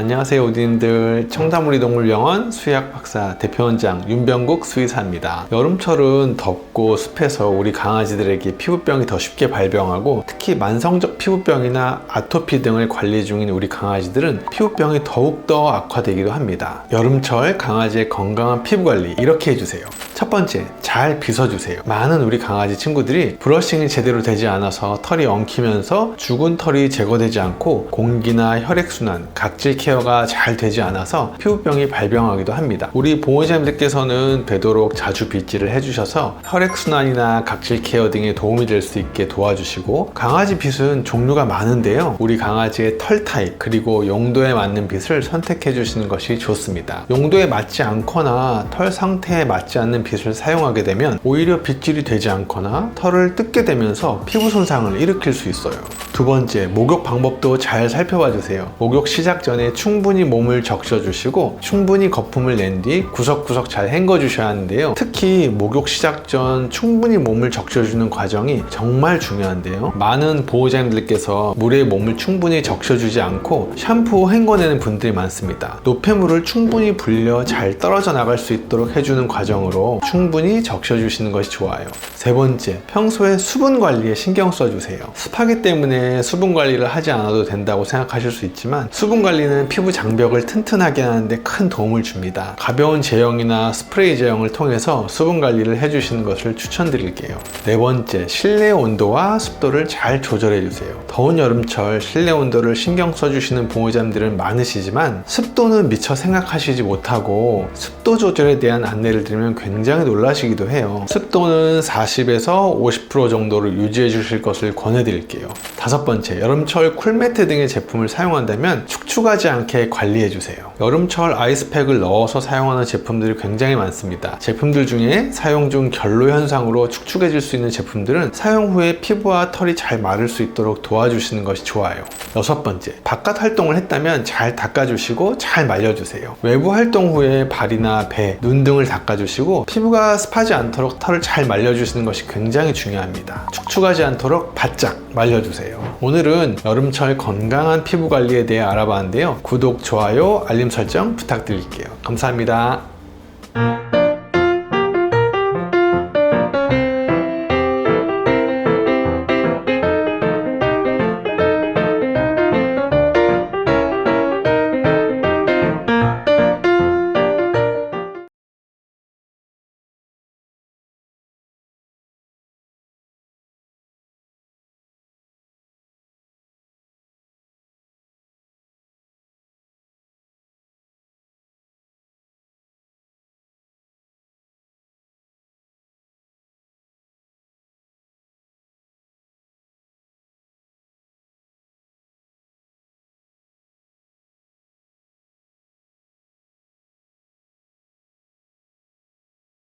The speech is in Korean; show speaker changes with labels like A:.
A: 안녕하세요 오디님들. 청담우리 동물병원 수의학 박사 대표원장 윤병국 수의사입니다. 여름철은 덥고 습해서 우리 강아지들에게 피부병이 더 쉽게 발병하고 특히 만성적 피부병이나 아토피 등을 관리 중인 우리 강아지들은 피부병이 더욱더 악화되기도 합니다. 여름철 강아지의 건강한 피부 관리 이렇게 해주세요 첫 번째, 잘 빗어주세요. 많은 우리 강아지 친구들이 브러싱이 제대로 되지 않아서 털이 엉키면서 죽은 털이 제거되지 않고 공기나 혈액순환, 각질 케어가 잘 되지 않아서 피부병이 발병하기도 합니다. 우리 보호자님들께서는 되도록 자주 빗질을 해주셔서 혈액순환이나 각질 케어 등에 도움이 될 수 있게 도와주시고 강아지 빗은 종류가 많은데요. 우리 강아지의 털 타입 그리고 용도에 맞는 빗을 선택해 주시는 것이 좋습니다. 용도에 맞지 않거나 털 상태에 맞지 않는 빗을 사용하게 되면 오히려 빗질이 되지 않거나 털을 뜯게 되면서 피부 손상을 일으킬 수 있어요. 두 번째, 목욕 방법도 잘 살펴봐 주세요. 목욕 시작 전에 충분히 몸을 적셔 주시고 충분히 거품을 낸 뒤 구석구석 잘 헹궈 주셔야 하는데요. 특히 목욕 시작 전 충분히 몸을 적셔 주는 과정이 정말 중요한데요. 많은 보호자님들께서 물에 몸을 충분히 적셔 주지 않고 샴푸 후 헹궈내는 분들이 많습니다. 노폐물을 충분히 불려 잘 떨어져 나갈 수 있도록 해주는 과정으로 충분히 적셔주시는 것이 좋아요. 세 번째, 평소에 수분 관리에 신경 써주세요. 습하기 때문에 수분 관리를 하지 않아도 된다고 생각하실 수 있지만 수분 관리는 피부 장벽을 튼튼하게 하는데 큰 도움을 줍니다. 가벼운 제형이나 스프레이 제형을 통해서 수분 관리를 해주시는 것을 추천드릴게요. 네 번째, 실내 온도와 습도를 잘 조절해 주세요. 더운 여름철 실내 온도를 신경 써주시는 보호자님들은 많으시지만 습도는 미처 생각하시지 못하고 습도 조절에 대한 안내를 드리면 굉장히 놀라시기도 해요. 습도는 40에서 50% 정도를 유지해 주실 것을 권해 드릴게요. 다섯 번째, 여름철 쿨매트 등의 제품을 사용한다면 축축하지 않게 관리해 주세요. 여름철 아이스팩을 넣어서 사용하는 제품들이 굉장히 많습니다. 제품들 중에 사용 중 결로 현상으로 축축해질 수 있는 제품들은 사용 후에 피부와 털이 잘 마를 수 있도록 도와주시는 것이 좋아요. 여섯 번째, 바깥 활동을 했다면 잘 닦아주시고 잘 말려주세요. 외부 활동 후에 발이나 배, 눈 등을 닦아주시고 피부가 습하지 않도록 털을 잘 말려주시는 것이 굉장히 중요합니다. 축축하지 않도록 바짝 말려주세요. 오늘은 여름철 건강한 피부 관리에 대해 알아봤는데요. 구독, 좋아요, 알림 설정 부탁드릴게요. 감사합니다.